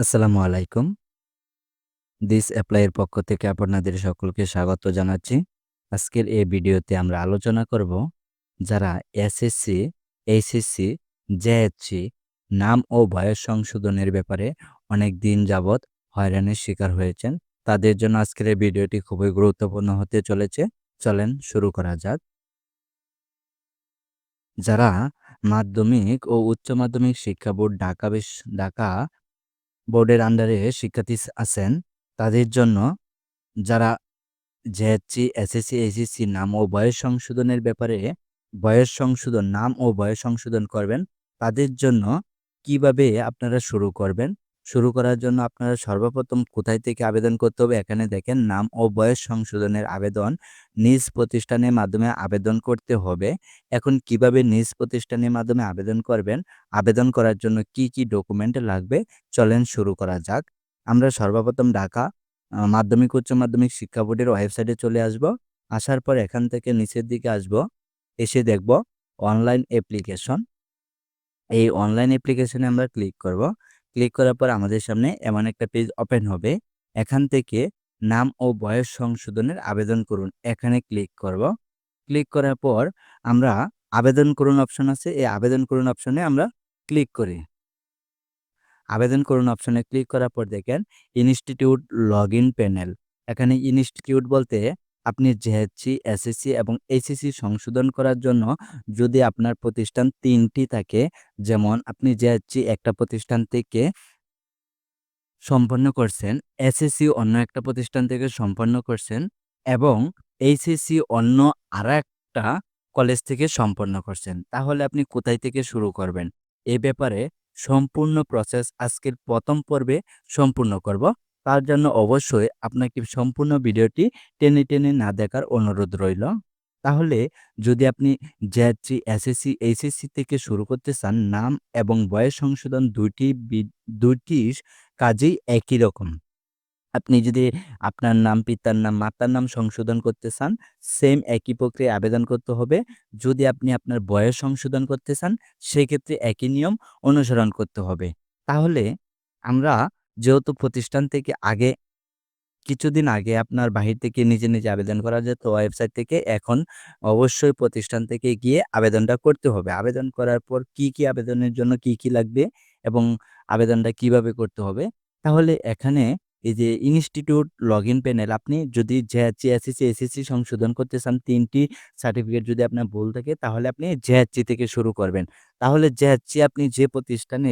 আসসালামু আলাইকুম। দিস অ্যাপ্লাইয়ের পক্ষ থেকে আপনাদের সকলকে স্বাগত জানাচ্ছি। আজকের এই ভিডিওতে আমরা আলোচনা করব যারা এসএসসি, এইচএসসি, জেএসসি নাম ও বয়স সংশোধনের ব্যাপারে অনেক দিন যাবৎ হয়রানির শিকার হয়েছেন। তাদের জন্য আজকের এই ভিডিওটি খুবই গুরুত্বপূর্ণ হতে চলেছে। চলেন শুরু করা যাক। যারা মাধ্যমিক ও উচ্চ মাধ্যমিক শিক্ষা বোর্ড ঢাকা বিশ ঢাকা বোর্ডের আন্ডারে শিক্ষার্থী আছেন তাদের জন্য যারা জেএসসি, এসএসসি, এসএসসি নাম ও বয়স সংশোধনের ব্যাপারে বয়স সংশোধন নাম ও বয়স সংশোধন করবেন তাদের জন্য কীভাবে আপনারা শুরু করবেন? শুরু করার জন্য আপনারা সর্বপ্রথম কোথায় থেকে আবেদন করতে হবে? এখানে দেখেন নাম ও বয়স সংশোধনের আবেদন, নিজ প্রতিষ্ঠানের মাধ্যমে আবেদন করতে হবে। এখন কীভাবে নিজ প্রতিষ্ঠানের মাধ্যমে আবেদন করবেন? আবেদন করার জন্য কি কি ডকুমেন্ট লাগবে? চলেন শুরু করা যাক। আমরা সর্বপ্রথম ঢাকা মাধ্যমিক, উচ্চ মাধ্যমিক শিক্ষা বোর্ডের ওয়েবসাইটে চলে আসব। আসার পর এখান থেকে নিচের দিকে আসব। এসে দেখব অনলাইন অ্যাপ্লিকেশন। এই অনলাইন অ্যাপ্লিকেশনে আমরা ক্লিক করব। ক্লিক করার পর আমাদের সামনে এমন একটা পেজ ওপেন হবে। এখান থেকে নাম ও বয়স সংশোধনের আবেদন করুন। এখানে ক্লিক করব। ক্লিক করার পর আমরা আবেদন করুন অপশন আছে। এই আবেদন করুন অপশনে আমরা ক্লিক করি। আবেদন করুন অপশনে ক্লিক করার পর দেখেন, ইনস্টিটিউট লগ ইন প্যানেল। এখানে ইনস্টিটিউট বলতে আপনি জেএসসি এসএসসি এবং এইচএসসি সংশোধন করার জন্য যদি আপনার প্রতিষ্ঠান তিনটি থাকে, যেমন আপনি জেএসসি একটা প্রতিষ্ঠান থেকে সম্পন্ন করছেন, এসএসসি অন্য একটা প্রতিষ্ঠান থেকে সম্পন্ন করছেন এবং এইচএসসি অন্য আর একটা কলেজ থেকে সম্পন্ন করছেন, তাহলে আপনি কোথায় থেকে শুরু করবেন? এ ব্যাপারে সম্পূর্ণ প্রসেস আজকের প্রথম পর্বে সম্পূর্ণ করব। তার জন্য অবশ্যই আপনাকে সম্পূর্ণ ভিডিওটি টেনে টেনে না দেখার অনুরোধ রইল। তাহলে যদি আপনি জেএসসি এসএসসি, এইচএসসি থেকে শুরু করতে চান, নাম এবং বয়স সংশোধন দুইটি দুইটি কাজেই একই রকম। আপনি যদি আপনার নাম, পিতার নাম, মাতার নাম সংশোধন করতে চান সেম একই প্রক্রিয়ায় আবেদন করতে হবে। যদি আপনি আপনার বয়স সংশোধন করতে চান, সেক্ষেত্রে একই নিয়ম অনুসরণ করতে হবে। তাহলে আমরা যেহেতু প্রতিষ্ঠান থেকে আগে, কিছুদিন আগে আপনার বাহির থেকে নিজে নিজে আবেদন করা যেত, ওয়েবসাইট থেকে, এখন অবশ্যই প্রতিষ্ঠান থেকে গিয়ে আবেদনটা করতে হবে। আবেদন করার পর কি কি আবেদনের জন্য কি কি লাগবে এবং আবেদনটা কীভাবে করতে হবে? তাহলে এখানে এই যে ইনস্টিটিউট লগ ইন প্যানেল আপনি যদি জেএসসি, এসএসসি, এসএসসি সংশোধন করতে চান তিনটি সার্টিফিকেট যদি আপনার ভুল থাকে তাহলে আপনি জেএসসি থেকে শুরু করবেন। তাহলে জেএসসি আপনি যে প্রতিষ্ঠানে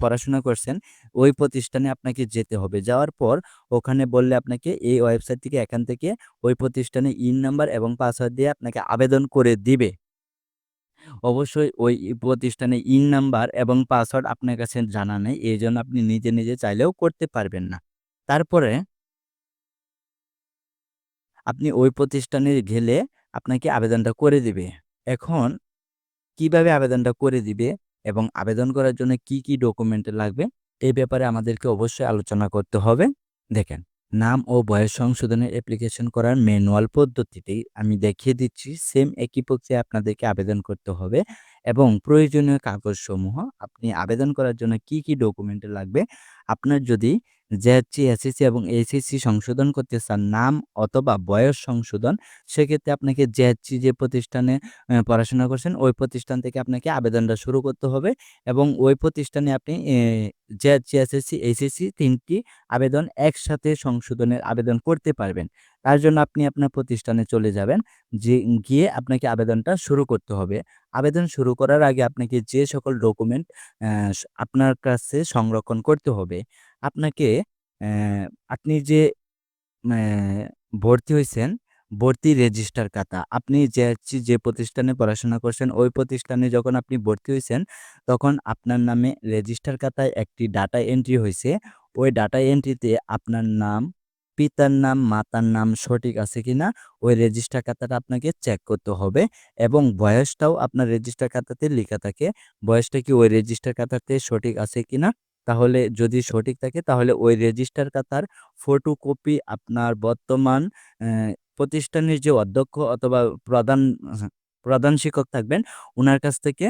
পড়াশোনা করছেন ওই প্রতিষ্ঠানে আপনাকে যেতে হবে। যাওয়ার পর ওখানে বললে আপনাকে এই ওয়েবসাইট থেকে এখান থেকে ওই প্রতিষ্ঠানে ইন নাম্বার এবং পাসওয়ার্ড দিয়ে আপনাকে আবেদন করে দিবে। অবশ্যই ওই প্রতিষ্ঠানে ইন নাম্বার এবং পাসওয়ার্ড আপনার কাছে জানা নেই। এই জন্য আপনি নিজে, নিজে চাইলেও করতে পারবেন না। তারপরে আপনি ওই প্রতিষ্ঠানে গেলে আপনাকে আবেদনটা করে দিবে। এখন কীভাবে আবেদনটা করে দিবে এবং আবেদন করার জন্য কি, কি ডকুমেন্ট লাগবে এই ব্যাপারে আমাদেরকে অবশ্যই আলোচনা করতে হবে। দেখেন নাম ও বয়স সংশোধনের অ্যাপ্লিকেশন করার ম্যানুয়াল পদ্ধতিটি আমি দেখিয়ে দিচ্ছি সেম একই প্রক্রিয়ায় আপনাদেরকে আবেদন করতে হবে এবং প্রয়োজনীয় কাগজসমূহ আপনি আবেদন করার জন্য কি কি ডকুমেন্ট লাগবে আপনার যদি জেএসসি, এসএসসি এবং এসএসসি সংশোধন করতে চান নাম অথবা বয়স সংশোধন সেক্ষেত্রে আপনাকে জেএসসি যে প্রতিষ্ঠানে পড়াশোনা করছেন ওই প্রতিষ্ঠান থেকে আপনাকে আবেদনটা শুরু করতে হবে এবং ওই প্রতিষ্ঠানে আপনি জেএসসি, এসএসসি, এইচএসসি তিনটি আবেদন একসাথে সংশোধনের আবেদন করতে পারবেন। তার জন্য আপনি আপনার প্রতিষ্ঠানে চলে যাবেন যে গিয়ে আপনাকে আবেদনটা শুরু করতে হবে। আবেদন শুরু করার আগে আপনাকে যে সকল ডকুমেন্ট আপনার কাছে সংরক্ষণ করতে হবে আপনাকে আপনি যে ভর্তি হয়েছেন ভর্তি রেজিস্টার খাতা। আপনি যে যে প্রতিষ্ঠানে পড়াশোনা করছেন ওই প্রতিষ্ঠানে যখন আপনি ভর্তি হয়েছেন তখন আপনার নামে রেজিস্টার খাতায় একটি ডাটা এন্ট্রি হয়েছে ওই ডাটা এন্ট্রিতে আপনার নাম, পিতার নাম, মাতার নাম সঠিক আছে কিনা ওই রেজিস্টার খাতাটা আপনাকে চেক করতে হবে এবং বয়সটাও আপনার রেজিস্টার খাতাতে লেখা থাকে। বয়সটা কি ওই রেজিস্টার খাতাতে সঠিক আছে কিনা তাহলে যদি সঠিক থাকে তাহলে ওই রেজিস্টার খাতার ফটোকপি আপনার বর্তমান প্রতিষ্ঠানের যে অধ্যক্ষ অথবা প্রধান প্রধান শিক্ষক থাকবেন ওনার কাছ থেকে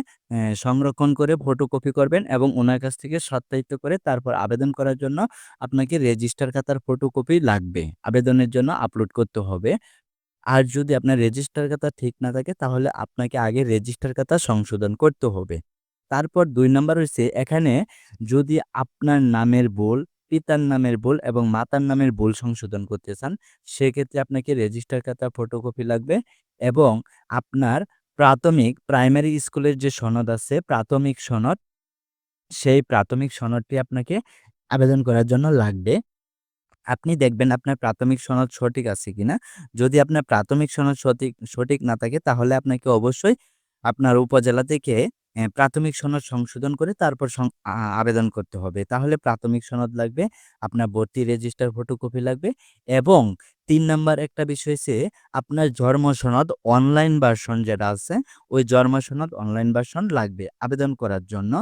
সংরক্ষণ করে ফটোকপি করবেন এবং ওনার কাছ থেকে সত্যায়িত করে তারপর আবেদন করার জন্য আপনাকে রেজিস্টার খাতার ফটোকপি লাগবে। আবেদনের জন্য আপলোড করতে হবে। আর যদি আপনার রেজিস্টার খাতা ঠিক না থাকে তাহলে আপনাকে আগে রেজিস্টার খাতা সংশোধন করতে হবে। তারপর ২ নাম্বার হইছে এখানে যদি আপনার নামের ভুল, পিতার নামের ভুল এবং মাতার নামের ভুল সংশোধন করতে চান, সেক্ষেত্রে আপনাকে রেজিস্টার খাতা ফটোকপি লাগবে এবং আপনার প্রাথমিক প্রাইমারি স্কুলের যে সনদ আছে, প্রাথমিক সনদ, সেই প্রাথমিক সনদটি আপনাকে আবেদন করার জন্য লাগবে। আপনি দেখবেন আপনার প্রাথমিক সনদ সঠিক আছে কিনা। যদি আপনার প্রাথমিক সনদ সঠিক সঠিক না থাকে তাহলে আপনাকে অবশ্যই আপনার উপজেলা থেকে প্রাথমিক সনদ সংশোধন করে তারপর আবেদন করতে হবে। তাহলে প্রাথমিক সনদ লাগবে, আপনার ভর্তি রেজিস্টার ফটোকপি লাগবে এবং তিন নাম্বার একটা বিষয় হইছে আপনার জন্ম সনদ অনলাইন ভার্সন যেটা আছে, ওই জন্ম সনদ অনলাইন ভার্সন লাগবে আবেদন করার জন্য।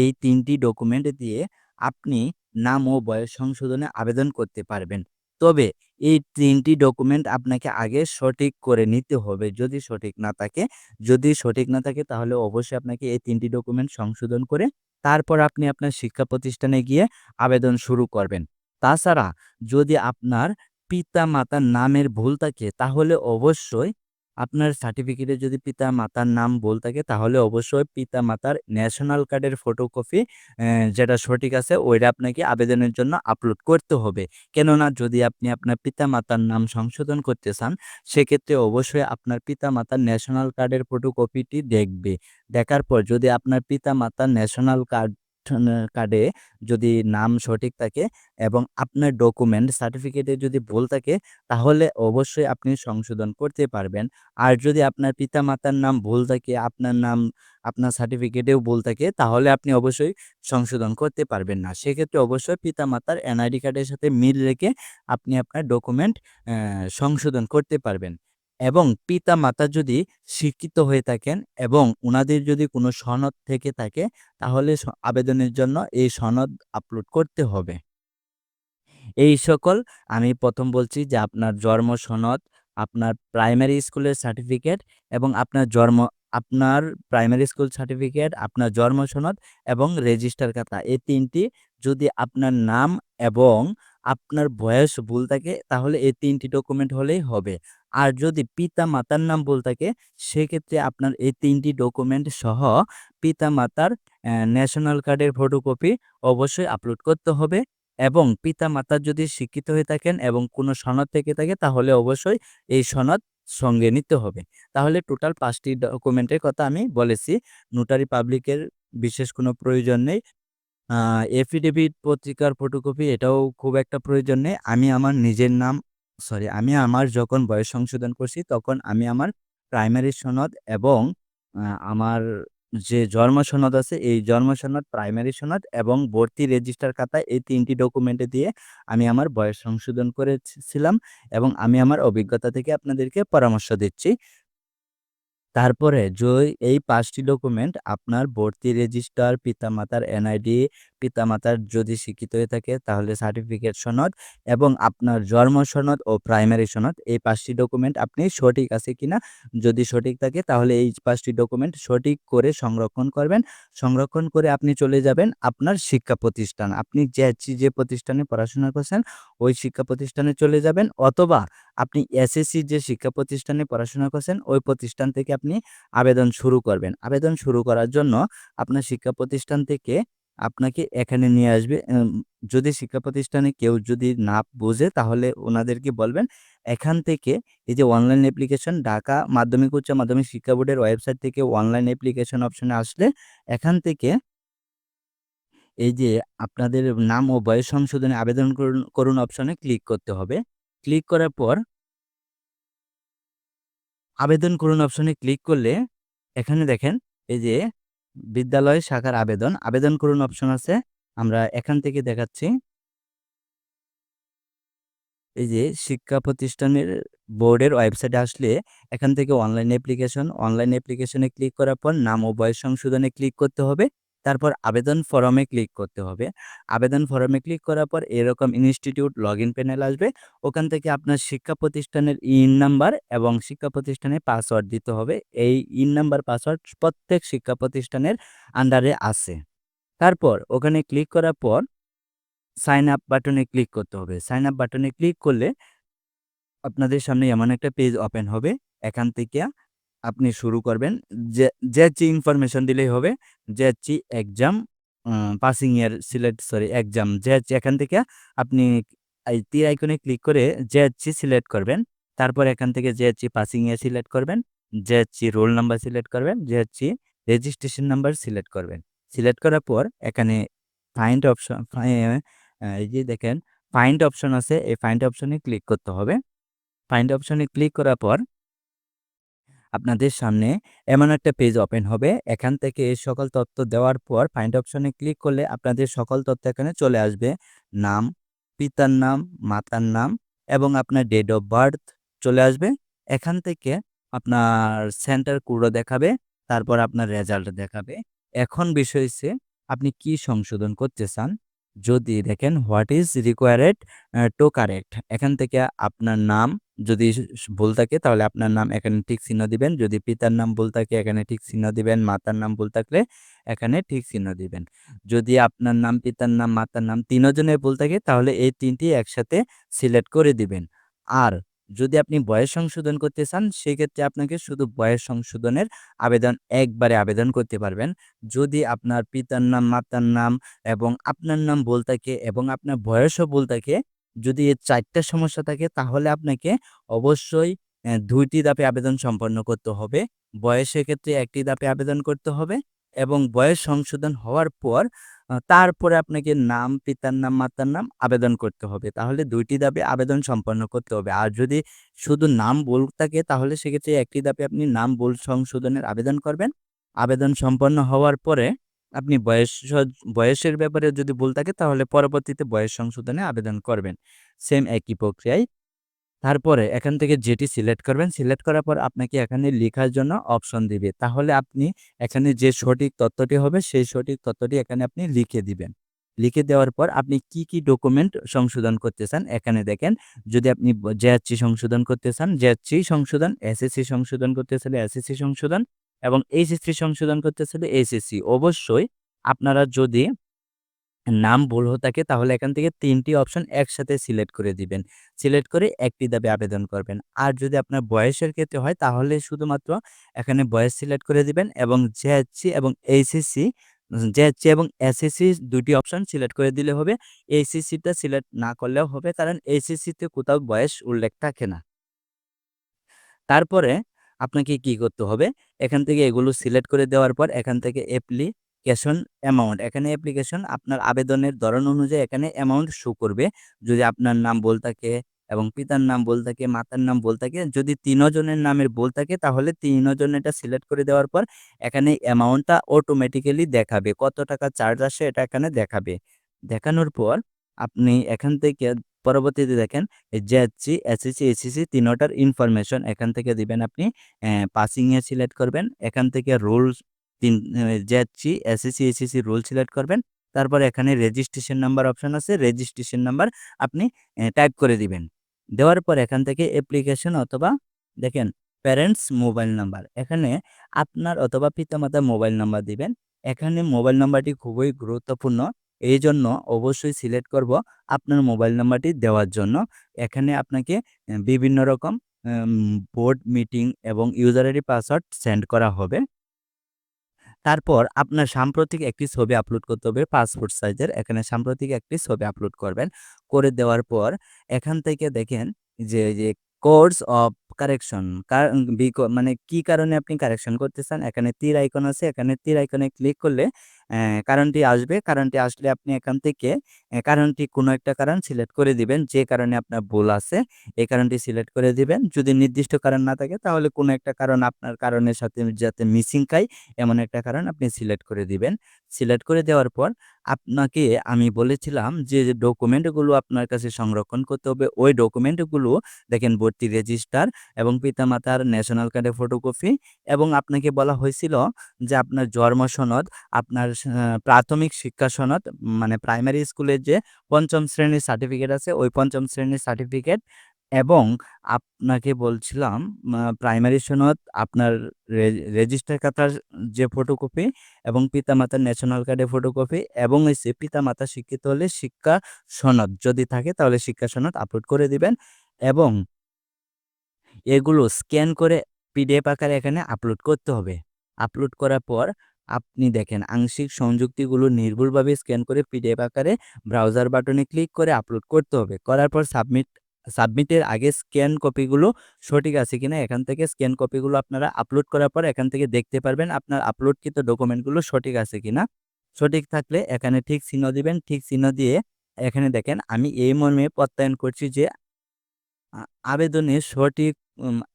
এই তিনটি ডকুমেন্ট দিয়ে আপনি নাম ও বয়স সংশোধনে আবেদন করতে পারবেন। তবে এই তিনটি ডকুমেন্ট আপনাকে আগে সঠিক করে নিতে হবে। যদি সঠিক না থাকে, যদি সঠিক না থাকে তাহলে অবশ্যই আপনাকে এই তিনটি ডকুমেন্ট সংশোধন করে তারপর আপনি আপনার শিক্ষা প্রতিষ্ঠানে গিয়ে আবেদন শুরু করবেন। তাছাড়া যদি আপনার পিতা-মাতার নামের ভুল থাকে তাহলে অবশ্যই আপনার সার্টিফিকেটে যদি পিতা-মাতার নাম ভুল থাকে তাহলে অবশ্যই পিতা-মাতার ন্যাশনাল কার্ডের ফটোকপি যেটা সঠিক আছে ওইটা আপনাকে আবেদনের জন্য আপলোড করতে হবে। কেননা যদি আপনি আপনার পিতা-মাতার নাম সংশোধন করতে চান, সেক্ষেত্রে অবশ্যই আপনার পিতা-মাতার ন্যাশনাল কার্ডের ফটোকপিটি দেখবে। দেখার পর যদি আপনার পিতা-মাতার ন্যাশনাল কার্ড কার্ডে যদি নাম সঠিক থাকে এবং আপনার ডকুমেন্ট সার্টিফিকেটে যদি ভুল থাকে তাহলে অবশ্যই আপনি সংশোধন করতে পারবেন। আর যদি আপনার পিতা-মাতার নাম ভুল থাকে, আপনার নাম আপনার সার্টিফিকেটেও ভুল থাকে তাহলে আপনি অবশ্যই সংশোধন করতে পারবেন না। সেক্ষেত্রে অবশ্যই পিতা-মাতার এনআইডি কার্ডের সাথে মিল রেখে আপনি আপনার ডকুমেন্ট সংশোধন করতে পারবেন। এবং পিতা-মাতা যদি শিক্ষিত হয়ে থাকেন এবং উনাদের যদি কোনো সনদ থেকে থাকে তাহলে আবেদনের জন্য এই সনদ আপলোড করতে হবে। এই সকল আমি প্রথম বলছি যে আপনার জন্ম সনদ, আপনার প্রাইমারি স্কুলের সার্টিফিকেট এবং আপনার জন্ম আপনার প্রাইমারি স্কুল সার্টিফিকেট, আপনার জন্ম সনদ এবং রেজিস্টার খাতা। এই তিনটি যদি আপনার নাম এবং আপনার বয়স ভুল থাকে তাহলে এই তিনটি ডকুমেন্ট হলেই হবে। আর যদি পিতা-মাতার নাম ভুল থাকে, সেক্ষেত্রে আপনার এই ৩ টি ডকুমেন্ট সহ পিতা-মাতার ন্যাশনাল কার্ডের ফটোকপি অবশ্যই আপলোড করতে হবে এবং পিতা-মাতা যদি শিক্ষিত হয়ে থাকেন এবং কোনো সনদ থেকে থাকে, তাহলে অবশ্যই এই সনদ সঙ্গে নিতে হবে। তাহলে টোটাল পাঁচটি ডকুমেন্টের কথা আমি বলেছি। নোটারি পাবলিকের বিশেষ কোনো প্রয়োজন নেই। এফিডেভিট পত্রিকার ফটোকপি এটাও খুব একটা প্রয়োজন নেই। আমি আমার নিজের নাম সরি আমি আমার যখন বয়স সংশোধন করছি তখন আমি আমার প্রাইমারি সনদ এবং আমার যে জন্ম সনদ আছে এই জন্ম সনদ, প্রাইমারি সনদ এবং ভর্তি রেজিস্টার খাতা এই তিনটি ডকুমেন্টে দিয়ে আমি আমার বয়স সংশোধন করেছিলাম এবং আমি আমার অভিজ্ঞতা থেকে আপনাদেরকে পরামর্শ দিচ্ছি। তারপরে যই এই পাঁচটি ডকুমেন্ট আপনার ভর্তি রেজিস্টার, পিতা-মাতার এনআইডি, পিতা-মাতার যদি শিক্ষিত হয়ে থাকে তাহলে সার্টিফিকেট সনদ এবং আপনার জন্ম সনদ ও প্রাইমারি সনদ এই পাঁচটি ডকুমেন্ট আপনি সঠিক আছে কিনা যদি সঠিক থাকে তাহলে এই পাঁচটি ডকুমেন্ট সঠিক করে সংরক্ষণ করবেন। সংরক্ষণ করে আপনি চলে যাবেন আপনার শিক্ষা প্রতিষ্ঠান। আপনি যে যে প্রতিষ্ঠানে পড়াশোনা করছেন ওই শিক্ষা প্রতিষ্ঠানে চলে যাবেন অথবা আপনি এসএসসি যে শিক্ষা প্রতিষ্ঠানে পড়াশোনা করছেন ওই প্রতিষ্ঠান থেকে আপনি আবেদন শুরু করবেন। আবেদন শুরু করার জন্য আপনার শিক্ষা প্রতিষ্ঠান থেকে আপনাকে এখানে নিয়ে আসবে। যদি শিক্ষা প্রতিষ্ঠানে কেউ যদি না বোঝে তাহলে ওনাদেরকে বলবেন, এখান থেকে এই যে অনলাইন অ্যাপ্লিকেশন, ঢাকা মাধ্যমিক, উচ্চ মাধ্যমিক শিক্ষা বোর্ডের ওয়েবসাইট থেকে অনলাইন অ্যাপ্লিকেশন অপশনে আসলে এখান থেকে এই যে আপনাদের নাম ও বয়স সংশোধনে আবেদন করুন করুন অপশনে ক্লিক করতে হবে। ক্লিক করার পর আবেদন করুন অপশনে ক্লিক করলে এখানে দেখেন এই যে বিদ্যালয় শাখার আবেদন, আবেদন করুন অপশন আছে। আমরা এখান থেকে দেখাচ্ছি। এই যে শিক্ষা প্রতিষ্ঠানের বোর্ডের ওয়েবসাইটে আসলে এখান থেকে অনলাইন অ্যাপ্লিকেশন, অনলাইন অ্যাপ্লিকেশনে ক্লিক করার পর নাম ও বয়স সংশোধনে ক্লিক করতে হবে। তারপর আবেদন ফরমে ক্লিক করতে হবে। আবেদন ফরমে ক্লিক করার পর এরকম ইনস্টিটিউট লগ ইন প্যানেল আসবে। ওখান থেকে আপনার শিক্ষা প্রতিষ্ঠানের ইন নাম্বার এবং শিক্ষা প্রতিষ্ঠানের পাসওয়ার্ড দিতে হবে। এই ইন নাম্বার পাসওয়ার্ড প্রত্যেক শিক্ষা প্রতিষ্ঠানের আন্ডারে আছে। তারপর ওখানে ক্লিক করার পর সাইন আপ বাটনে ক্লিক করতে হবে। সাইন আপ বাটনে ক্লিক করলে আপনাদের সামনে এমন একটা পেজ ওপেন হবে। এখান থেকে আপনি শুরু করবেন। যে JHC ইনফরমেশন দিলেই হবে। JHC exam passing year select sorry exam JHC এখান থেকে আপনি তীর আইকনে ক্লিক করে JHC সিলেক্ট করবেন। তারপর এখান থেকে JHC পাসিং ইয়ার সিলেক্ট করবেন। JHC রোল নাম্বার সিলেক্ট করবেন। JHC রেজিস্ট্রেশন নাম্বার সিলেক্ট করবেন। সিলেক্ট করার পর এখানে ফাইন্ড অপশন এই যে দেখেন ফাইন্ড অপশন আছে। এই ফাইন্ড অপশনে ক্লিক করতে হবে। ফাইন্ড অপশনে ক্লিক করার পর আপনাদের সামনে এমন একটা পেজ ওপেন হবে। এখান থেকে এই সকল তথ্য দেওয়ার পর ফাইন্ড অপশনে ক্লিক করলে আপনাদের সকল তথ্য এখানে চলে আসবে। নাম, পিতার নাম, মাতার নাম এবং আপনার ডেট অফ বার্থ চলে আসবে। এখান থেকে আপনার সেন্টার কোডও দেখাবে। তারপর আপনার রেজাল্ট দেখাবে। এখন বিষয় হইছে আপনি কি সংশোধন করতে চান? যদি দেখেন what is required to correct এখান থেকে আপনার নাম যদি ভুল থাকে তাহলে আপনার নাম এখানে ঠিক চিহ্ন দিবেন। যদি পিতার নাম ভুল থাকে এখানে ঠিক চিহ্ন দিবেন। মাতার নাম ভুল থাকলে এখানে ঠিক চিহ্ন দিবেন। যদি আপনার নাম, পিতার নাম, মাতার নাম তিনজনের ভুল থাকে তাহলে এই তিনটি একসাথে সিলেক্ট করে দিবেন। আর যদি আপনি বয়স সংশোধন করতে চান সেক্ষেত্রে আপনাকে শুধু বয়স সংশোধনের আবেদন একবারে আবেদন করতে পারবেন। যদি আপনার পিতার নাম, মাতার নাম এবং আপনার নাম ভুল থাকে এবং আপনার বয়সও ভুল থাকে, যদি এই ৪ টা সমস্যা থাকে তাহলে আপনাকে অবশ্যই দুইটি দাপে আবেদন সম্পন্ন করতে হবে। বয়সের ক্ষেত্রে একটি দাপে আবেদন করতে হবে এবং বয়স সংশোধন হওয়ার পর তারপরে আপনাকে নাম, পিতার নাম, মাতার নাম আবেদন করতে হবে। তাহলে ২ টি ধাপে আবেদন সম্পন্ন করতে হবে। আর যদি শুধু নাম ভুল থাকে তাহলে সেক্ষেত্রে ১ টি ধাপে আপনি নাম ভুল সংশোধনের আবেদন করবেন। আবেদন সম্পন্ন হওয়ার পরে আপনি বয়স বয়সের ব্যাপারে যদি ভুল থাকে তাহলে পরবর্তীতে বয়স সংশোধনে আবেদন করবেন। সেম একই প্রক্রিয়ায়। তারপরে এখান থেকে যেটি সিলেক্ট করবেন, সিলেক্ট করার পর আপনাকে এখানে লেখার জন্য অপশন দিবে। তাহলে আপনি এখানে যে সঠিক তথ্যটি হবে সেই সঠিক তথ্যটি এখানে আপনি লিখে দিবেন। লিখে দেওয়ার পর আপনি কি, কি ডকুমেন্ট সংশোধন করতে চান এখানে দেখেন। যদি আপনি JHC সংশোধন করতে চান JHC সংশোধন, SSC সংশোধন করতে চাইলে SSC সংশোধন এবং এইচএসসি সংশোধন করতে চাইলে HSC অবশ্যই আপনারা যদি নাম ভুল হয়ে থাকে, তাহলে এখান থেকে ৩ টি অপশন একসাথে সিলেক্ট করে দিবেন। সিলেক্ট করে একটি দাবি আবেদন করবেন। আর যদি আপনার বয়সের ক্ষেত্রে হয়, তাহলে শুধুমাত্র এখানে বয়স সিলেক্ট করে দিবেন এবং JHC এবং HSC JHC এবং SSC ২ টি অপশন সিলেক্ট করে দিলে হবে। HSC টা সিলেক্ট না করলেও হবে, কারণ HSC তে কোথাও বয়স উল্লেখ থাকে না। তারপরে আপনাকে কি করতে হবে? এখান থেকে এগুলো সিলেক্ট করে দেওয়ার পর, এখান থেকে অ্যাপ্লিকেশন অ্যামাউন্ট এখানে অ্যাপ্লিকেশন আপনার আবেদনের ধরন অনুযায়ী এখানে অ্যামাউন্ট শো করবে। যদি আপনার নাম ভুল থাকে এবং পিতার নাম ভুল থাকে, মাতার নাম ভুল থাকে, যদি ৩ জনের নামের ভুল থাকে তাহলে ৩ জনেরটা সিলেক্ট করে দেওয়ার পর এখানে অ্যামাউন্টটা অটোমেটিক্যালি দেখাবে। কত টাকা চার্জ আসে এটা এখানে দেখাবে। দেখানোর পর আপনি এখান থেকে পরবর্তীতে দেখেন এই JHC, SSC, HSC ৩ টার ইনফরমেশন এখান থেকে দিবেন আপনি। অ্যা পাসিং ইয়ার সিলেক্ট করবেন। এখান থেকে রোল তিন JHC, SSC, HSC roll select করবেন। তারপর এখানে রেজিস্ট্রেশন নাম্বার অপশন আছে। রেজিস্ট্রেশন নাম্বার আপনি টাইপ করে দিবেন। দেওয়ার পর এখান থেকে অ্যাপ্লিকেশন অথবা দেখেন প্যারেন্টস মোবাইল নাম্বার এখানে আপনার অথবা পিতামাতার মোবাইল নাম্বার দিবেন। এখানে মোবাইল নাম্বারটি খুবই গুরুত্বপূর্ণ। এই জন্য অবশ্যই সিলেক্ট করব আপনার মোবাইল নাম্বারটি দেওয়ার জন্য। এখানে আপনাকে বিভিন্ন রকম বোর্ড মিটিং এবং ইউজার আইডি পাসওয়ার্ড সেন্ড করা হবে। তারপর আপনার সাম্প্রতিক একটি ছবি আপলোড করতে হবে পাসপোর্ট সাইজের। এখানে সাম্প্রতিক একটি ছবি আপলোড করবেন। করে দেওয়ার পর এখান থেকে দেখেন যে, যে কোর্স অফ কারেকশন মানে কি কারণে আপনি কারেকশন করতে চান? এখানে তীর আইকন আছে। এখানে তীর আইকনে ক্লিক করলে কারণটি আসবে। কারণটি আসলে আপনি এখান থেকে কারণটি কোনো একটা কারণ সিলেক্ট করে দিবেন। যে কারণে আপনার ভুল আছে এই কারণটি সিলেক্ট করে দিবেন। যদি নির্দিষ্ট কারণ না থাকে তাহলে কোনো একটা কারণ আপনার কারণের সাথে যাতে মিসিং খায় এমন একটা কারণ আপনি সিলেক্ট করে দিবেন। সিলেক্ট করে দেওয়ার পর আপনাকে আমি বলেছিলাম যে, ডকুমেন্টগুলো আপনার কাছে সংরক্ষণ করতে হবে ওই ডকুমেন্টগুলো দেখেন ভর্তি রেজিস্টার এবং পিতামাতার ন্যাশনাল কার্ডের ফটোকপি এবং আপনাকে বলা হয়েছিল যে আপনার জন্ম সনদ, আপনার প্রাথমিক শিক্ষা সনদ মানে প্রাইমারি স্কুলের যে পঞ্চম শ্রেণির সার্টিফিকেট আছে ওই পঞ্চম শ্রেণির সার্টিফিকেট এবং আপনাকে বলছিলাম প্রাইমারি সনদ, আপনার রেজিস্টার খাতার যে ফটোকপি এবং পিতামাতার ন্যাশনাল কার্ডের ফটোকপি এবং হইছে পিতামাতা শিক্ষিত হলে শিক্ষা সনদ যদি থাকে তাহলে শিক্ষা সনদ আপলোড করে দিবেন এবং এগুলো স্ক্যান করে পিডিএফ আকারে এখানে আপলোড করতে হবে। আপলোড করার পর আপনি দেখেন, আংশিক সংযুক্তিগুলো নির্ভুলভাবে স্ক্যান করে পিডিএফ আকারে ব্রাউজার বাটনে ক্লিক করে আপলোড করতে হবে। করার পর সাবমিট সাবমিটের আগে স্ক্যান কপিগুলো সঠিক আছে কিনা, এখান থেকে স্ক্যান কপিগুলো আপনারা আপলোড করার পর এখান থেকে দেখতে পারবেন আপনার আপলোডকৃত ডকুমেন্টগুলো সঠিক আছে কিনা। সঠিক থাকলে এখানে ঠিক চিহ্ন দিবেন। ঠিক চিহ্ন দিয়ে এখানে দেখেন, আমি এই মর্মে প্রত্যয়ন করছি যে আবেদনে সঠিক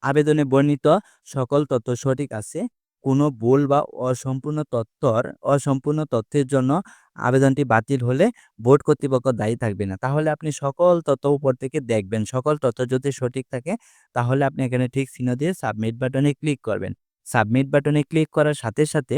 আবেদনে বর্ণিত সকল তথ্য সঠিক আছে। কোনো ভুল বা অসম্পূর্ণ তথ্যর অসম্পূর্ণ তথ্যের জন্য আবেদনটি বাতিল হলে বোর্ড কর্তৃপক্ষ দায়ী থাকবে না। তাহলে আপনি সকল তথ্য উপর থেকে দেখবেন। সকল তথ্য যদি সঠিক থাকে তাহলে আপনি এখানে ঠিক চিহ্ন দিয়ে সাবমিট বাটনে ক্লিক করবেন। সাবমিট বাটনে ক্লিক করার সাথে, সাথে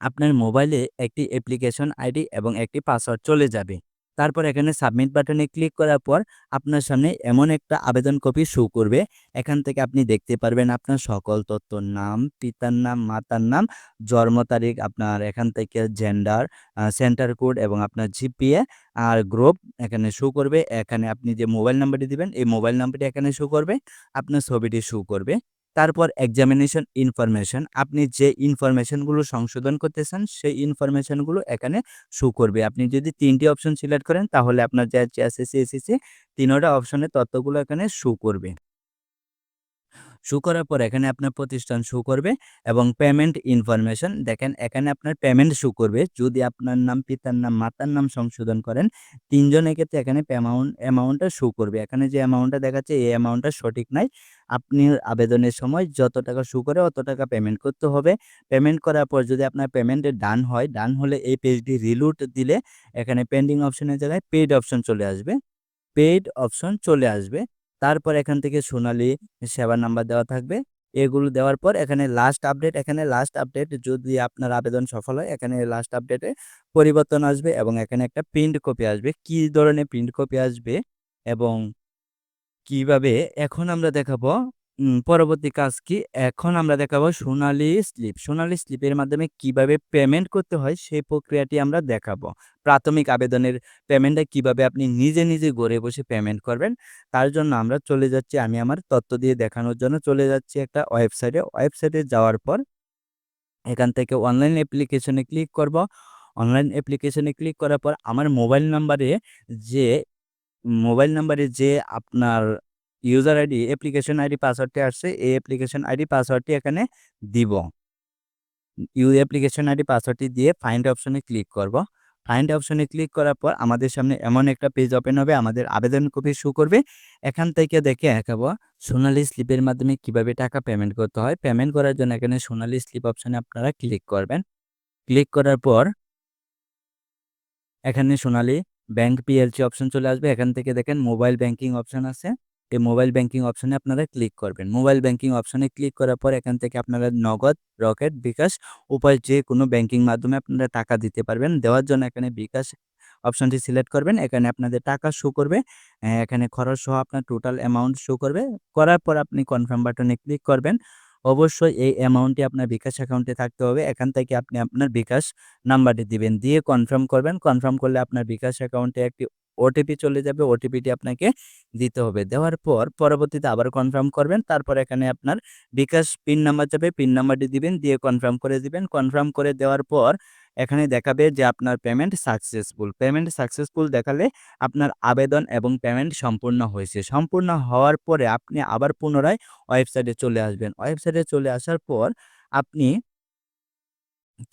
আপনার মোবাইলে একটি অ্যাপ্লিকেশন আইডি এবং একটি পাসওয়ার্ড চলে যাবে। তারপর এখানে সাবমিট বাটনে ক্লিক করার পর আপনার সামনে এমন একটা আবেদন কপি শো করবে। এখান থেকে আপনি দেখতে পারবেন আপনার সকল তথ্য নাম, পিতার নাম, মাতার নাম, জন্ম তারিখ, আপনার এখান থেকে জেন্ডার, সেন্টার কোড এবং আপনার জিপিএ আর গ্রুপ এখানে শো করবে। এখানে আপনি যে মোবাইল নাম্বারটি দিবেন এই মোবাইল নাম্বারটি এখানে শো করবে। আপনার ছবিটি শো করবে। তারপর এক্সামিনেশন ইনফরমেশন আপনি যে ইনফরমেশনগুলো সংশোধন করতে চান সেই ইনফরমেশনগুলো এখানে শো করবে। আপনি যদি ৩ টি অপশন সিলেক্ট করেন তাহলে আপনার যে এসএসসি, এসএসসি ৩ টা অপশনের তথ্যগুলো এখানে শো করবে। শো করার পর এখানে আপনার প্রতিষ্ঠান শো করবে এবং পেমেন্ট ইনফরমেশন দেখেন এখানে আপনার পেমেন্ট শো করবে। যদি আপনার নাম, পিতার নাম, মাতার নাম সংশোধন করেন ৩ জনের ক্ষেত্রে এখানে অ্যামাউন্ট অ্যামাউন্টটা শো করবে। এখানে যে অ্যামাউন্টটা দেখাচ্ছে এই অ্যামাউন্টটা সঠিক নাই। আপনি আবেদনের সময় যত টাকা শো করে অত টাকা পেমেন্ট করতে হবে। পেমেন্ট করার পর যদি আপনার পেমেন্টে ডান হয়, ডান হলে এই পেজটি রিলুট দিলে এখানে পেন্ডিং অপশনের জায়গায় পেইড অপশন চলে আসবে। পেইড অপশন চলে আসবে। তারপর এখান থেকে সোনালি সেবা নাম্বার দেওয়া থাকবে। এগুলো দেওয়ার পর এখানে লাস্ট আপডেট এখানে লাস্ট আপডেট যদি আপনার আবেদন সফল হয়, এখানে লাস্ট আপডেটে পরিবর্তন আসবে এবং এখানে একটা প্রিন্ট কপি আসবে। কি ধরনের প্রিন্ট কপি আসবে এবং কীভাবে, এখন আমরা দেখাবো পরবর্তী কাজ কি? এখন আমরা দেখাবো সোনালি স্লিপ। সোনালী স্লিপের মাধ্যমে কীভাবে পেমেন্ট করতে হয় সেই প্রক্রিয়াটি আমরা দেখাবো। প্রাথমিক আবেদনের পেমেন্টটা কীভাবে আপনি নিজে, নিজে গড়ে বসে পেমেন্ট করবেন তার জন্য আমরা চলে যাচ্ছি আমি আমার তথ্য দিয়ে দেখানোর জন্য চলে যাচ্ছি একটা ওয়েবসাইটে। ওয়েবসাইটে যাওয়ার পর এখান থেকে অনলাইন অ্যাপ্লিকেশনে ক্লিক করব। অনলাইন অ্যাপ্লিকেশনে ক্লিক করার পর আমার মোবাইল নাম্বারে যে মোবাইল নাম্বারে যে আপনার ইউজার আইডি, অ্যাপ্লিকেশন আইডি, পাসওয়ার্ডটি আসছে এই অ্যাপ্লিকেশন আইডি, পাসওয়ার্ডটি এখানে দিব। ইউ অ্যাপ্লিকেশন আইডি, পাসওয়ার্ডটি দিয়ে ফাইন্ড অপশনে ক্লিক করব। ফাইন্ড অপশনে ক্লিক করার পর আমাদের সামনে এমন একটা পেজ ওপেন হবে আমাদের আবেদন কপি শো করবে। এখান থেকে দেখে দেখাবো সোনালী স্লিপের মাধ্যমে কীভাবে টাকা পেমেন্ট করতে হয়। পেমেন্ট করার জন্য এখানে সোনালী স্লিপ অপশনে আপনারা ক্লিক করবেন। ক্লিক করার পর এখানে সোনালী ব্যাংক পিএলসি অপশন চলে আসবে। এখান থেকে দেখেন মোবাইল ব্যাংকিং অপশন আছে। এই মোবাইল ব্যাংকিং অপশনে আপনারা ক্লিক করবেন। মোবাইল ব্যাংকিং অপশনে ক্লিক করার পর এখান থেকে আপনারা নগদ, রকেট, বিকাশ উপায় যে কোনো ব্যাংকিং মাধ্যমে আপনারা টাকা দিতে পারবেন। দেওয়ার জন্য এখানে বিকাশ অপশনটি সিলেক্ট করবেন। এখানে আপনাদের টাকা শো করবে। এখানে খরচ সহ আপনার টোটাল অ্যামাউন্ট শো করবে। করার পর আপনি কনফার্ম বাটনে ক্লিক করবেন। অবশ্যই এই অ্যামাউন্টটি আপনার বিকাশ অ্যাকাউন্টে থাকতে হবে। এখান থেকে আপনি আপনার বিকাশ নাম্বারটি দিবেন। দিয়ে কনফার্ম করবেন। কনফার্ম করলে আপনার বিকাশ অ্যাকাউন্টে একটি ওটিপি চলে যাবে। ওটিপিটি আপনাকে দিতে হবে। দেওয়ার পর পরবর্তীতে আবার কনফার্ম করবেন। তারপর এখানে আপনার বিকাশ পিন নাম্বার যাবে। পিন নাম্বারটি দিবেন। দিয়ে কনফার্ম করে দিবেন। কনফার্ম করে দেওয়ার পর এখানে দেখাবে যে আপনার পেমেন্ট সাকসেসফুল। পেমেন্ট সাকসেসফুল দেখালে আপনার আবেদন এবং পেমেন্ট সম্পূর্ণ হয়েছে। সম্পূর্ণ হওয়ার পরে আপনি আবার পুনরায় ওয়েবসাইটে চলে আসবেন। ওয়েবসাইটে চলে আসার পর আপনি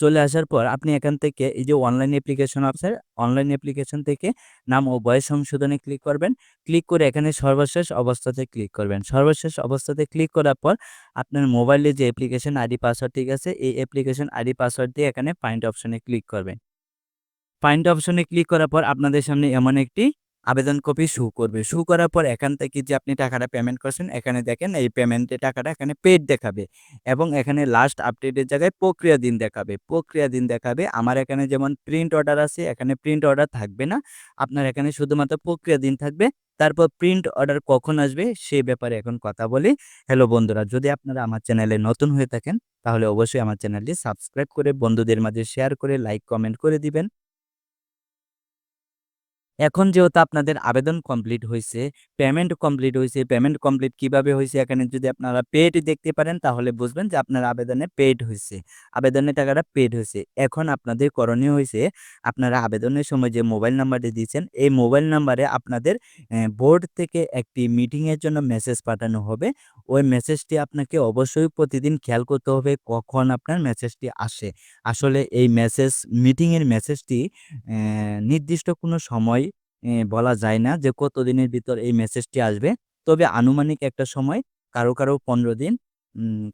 চলে আসার পর আপনি এখান থেকে এই যে অনলাইন অ্যাপ্লিকেশন আছে, অনলাইন অ্যাপ্লিকেশন থেকে নাম ও বয়স সংশোধনে ক্লিক করবেন। ক্লিক করে এখানে সর্বশেষ অবস্থাতে ক্লিক করবেন। সর্বশেষ অবস্থাতে ক্লিক করার পর আপনার মোবাইলে যে অ্যাপ্লিকেশন আইডি, পাসওয়ার্ড ঠিক আছে এই অ্যাপ্লিকেশন আইডি, পাসওয়ার্ড দিয়ে এখানে ফাইন্ড অপশনে ক্লিক করবেন। ফাইন্ড অপশনে ক্লিক করার পর আপনাদের সামনে এমন একটি আবেদন কপি শো করবে। শো করার পর এখান থেকে যে আপনি টাকাটা পেমেন্ট করছেন, এখানে দেখেন এই পেমেন্টের টাকাটা এখানে পেড দেখাবে এবং এখানে লাস্ট আপডেটের জায়গায় প্রক্রিয়া দিন দেখাবে। প্রক্রিয়া দিন দেখাবে। আমার এখানে যেমন প্রিন্ট অর্ডার আছে, এখানে প্রিন্ট অর্ডার থাকবে না। আপনার এখানে শুধুমাত্র প্রক্রিয়া দিন থাকবে। তারপর প্রিন্ট অর্ডার কখন আসবে, সে ব্যাপারে এখন কথা বলি। হ্যালো বন্ধুরা, যদি আপনারা আমার চ্যানেলে নতুন হয়ে থাকেন, তাহলে অবশ্যই আমার চ্যানেলটি সাবস্ক্রাইব করে বন্ধুদের মাঝে শেয়ার করে লাইক কমেন্ট করে দিবেন। এখন যেহেতু আপনাদের আবেদন কমপ্লিট হয়েছে পেমেন্ট কমপ্লিট হয়েছে পেমেন্ট কমপ্লিট কীভাবে হয়েছে এখানে যদি আপনারা পেড দেখতে পারেন, তাহলে বুঝবেন যে আপনার আবেদনে পেড হয়েছে আবেদনের টাকাটা পেড হয়েছে এখন আপনাদের করণীয় হয়েছে আপনারা আবেদনের সময় যে মোবাইল নাম্বারটি দিয়েছেন, এই মোবাইল নাম্বারে আপনাদের বোর্ড থেকে একটি মিটিং এর জন্য মেসেজ পাঠানো হবে। ওই মেসেজটি আপনাকে অবশ্যই প্রতিদিন খেয়াল করতে হবে কখন আপনার মেসেজটি আসে। আসলে এই মেসেজ মিটিং এর মেসেজটি নির্দিষ্ট কোনো সময় বলা যায় না যে কতদিনের ভিতর এই মেসেজটি আসবে। তবে আনুমানিক একটা সময় কারও, কারও ১৫ দিন,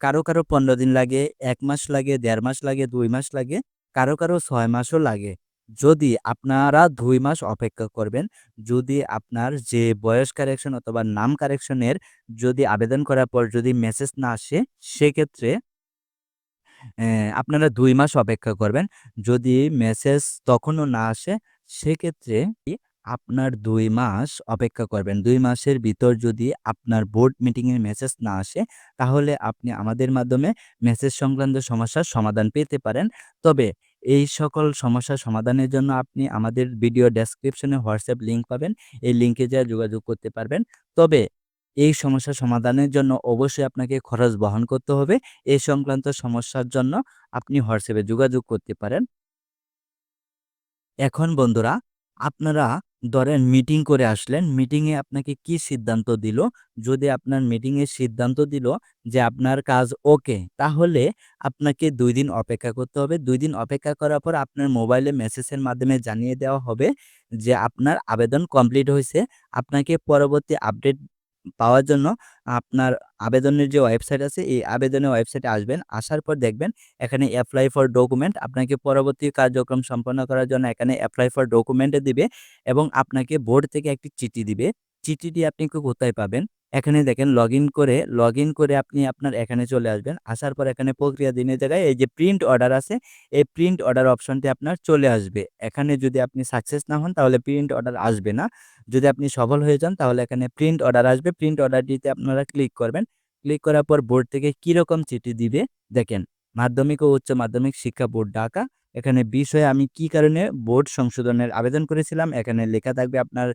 কারও, কারও ১৫ দিন লাগে, এক মাস লাগে, দেড় মাস লাগে, দুই মাস লাগে, কারও, কারও ছয় মাসও লাগে। যদি আপনারা দুই মাস অপেক্ষা করবেন, যদি আপনার যে বয়স কারেকশন অথবা নাম কারেকশনের যদি আবেদন করার পর যদি মেসেজ না আসে সেক্ষেত্রে আপনারা দুই মাস অপেক্ষা করবেন। যদি মেসেজ তখনও না আসে সেক্ষেত্রে আপনার দুই মাস অপেক্ষা করবেন। দুই মাসের ভিতর যদি আপনার বোর্ড মিটিং এর মেসেজ না আসে, তাহলে আপনি আমাদের মাধ্যমে মেসেজ সংক্রান্ত সমস্যার সমাধান পেতে পারেন। তবে এই সকল সমস্যার সমাধানের জন্য আপনি আমাদের ভিডিও ডেসক্রিপশনে হোয়াটসঅ্যাপ লিংক পাবেন। এই লিংকে যেয়ে যোগাযোগ করতে পারবেন। তবে এই সমস্যা সমাধানের জন্য অবশ্যই আপনাকে খরচ বহন করতে হবে। এই সংক্রান্ত সমস্যার জন্য আপনি হোয়াটসঅ্যাপে যোগাযোগ করতে পারেন। এখন বন্ধুরা, আপনারা ধরেন মিটিং করে আসলেন। মিটিংয়ে আপনাকে কি সিদ্ধান্ত দিল? যদি আপনার মিটিং এ সিদ্ধান্ত দিল যে আপনার কাজ ওকে, তাহলে আপনাকে দুই দিন অপেক্ষা করতে হবে। দুই দিন অপেক্ষা করার পর আপনার মোবাইলে মেসেজের মাধ্যমে জানিয়ে দেওয়া হবে যে আপনার আবেদন কমপ্লিট হয়েছে আপনাকে পরবর্তী আপডেট পাওয়ার জন্য আপনার আবেদনের যে ওয়েবসাইট আছে, এই আবেদনের ওয়েবসাইটে আসবেন। আসার পর দেখবেন এখানে অ্যাপ্লাই ফর ডকুমেন্ট আপনাকে পরবর্তী কার্যক্রম সম্পন্ন করার জন্য এখানে অ্যাপ্লাই ফর ডকুমেন্টে দিবে এবং আপনাকে বোর্ড থেকে একটি চিঠি দিবে। চিঠিটি আপনি কোথায় পাবেন? এখানে দেখেন লগইন করে লগইন করে আপনি আপনার এখানে চলে আসবেন। আসার পর এখানে প্রক্রিয়া দিনের জায়গায় এই যে প্রিন্ট অর্ডার আছে, এই প্রিন্ট অর্ডার অপশনটি আপনার চলে আসবে। এখানে যদি আপনি সাকসেস না হন তাহলে প্রিন্ট অর্ডার আসবে না। যদি আপনি সফল হয়ে যান তাহলে এখানে প্রিন্ট অর্ডার আসবে। প্রিন্ট অর্ডারটিতে আপনারা ক্লিক করবেন। ক্লিক করার পর বোর্ড থেকে কীরকম চিঠি দিবে দেখেন। মাধ্যমিক ও উচ্চ মাধ্যমিক শিক্ষা বোর্ড ঢাকা। এখানে বিষয়ে আমি কি কারণে বোর্ড সংশোধনের আবেদন করেছিলাম এখানে লেখা থাকবে আপনার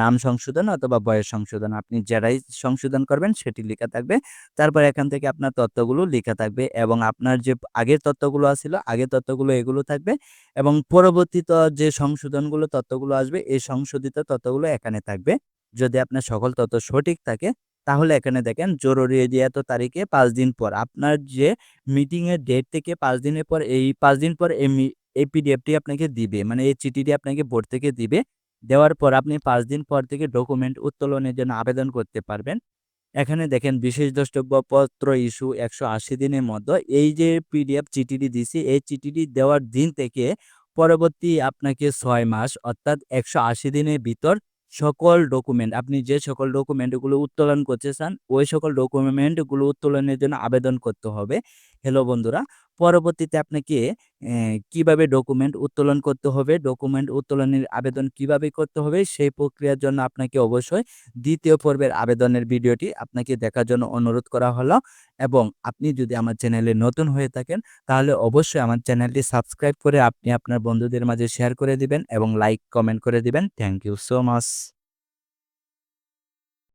নাম সংশোধন অথবা বয়স সংশোধন। আপনি যেটাই সংশোধন করবেন সেটি লেখা থাকবে। তারপর এখান থেকে আপনার তথ্যগুলো লেখা থাকবে এবং আপনার যে আগের তথ্যগুলো আছিল, আগের তথ্যগুলো এগুলো থাকবে এবং পরবর্তীত যে সংশোধনগুলো তথ্যগুলো আসবে, এই সংশোধিত তথ্যগুলো এখানে থাকবে। যদি আপনার সকল তথ্য সঠিক থাকে তাহলে এখানে দেখেন জরুরি এত তারিখে পাঁচ দিন পর আপনার যে মিটিংয়ের ডেট থেকে পাঁচ দিনের পর এই পাঁচ দিন পর এই এই পিডিএফটি আপনাকে দিবে। মানে এই চিঠিটি আপনাকে বোর্ড থেকে দিবে। দেওয়ার পর আপনি পাঁচ দিন পর থেকে ডকুমেন্ট উত্তোলনের জন্য আবেদন করতে পারবেন। এখানে দেখেন বিশেষ দ্রষ্টব্য পত্র ইস্যু ১৮০ দিনের মধ্যে এই যে পিডিএফ চিঠিটি দিছি, এই চিঠিটি দেওয়ার দিন থেকে পরবর্তী আপনাকে ছয় মাস, অর্থাৎ ১৮০ দিনের ভিতর সকল ডকুমেন্ট আপনি যে সকল ডকুমেন্টগুলো উত্তোলন করতে চান, ওই সকল ডকুমেন্টগুলো উত্তোলনের জন্য আবেদন করতে হবে। হ্যালো বন্ধুরা, পরবর্তীতে আপনাকে কীভাবে ডকুমেন্ট উত্তোলন করতে হবে, ডকুমেন্ট উত্তোলনের আবেদন কীভাবে করতে হবে সেই প্রক্রিয়ার জন্য আপনাকে অবশ্যই ২য় পর্বের আবেদনের ভিডিওটি আপনাকে দেখার জন্য অনুরোধ করা হলো এবং আপনি যদি আমার চ্যানেলে নতুন হয়ে থাকেন তাহলে অবশ্যই আমার চ্যানেলটি সাবস্ক্রাইব করে আপনি আপনার বন্ধুদের মাঝে শেয়ার করে দিবেন এবং লাইক কমেন্ট করে দিবেন। Thank you so much.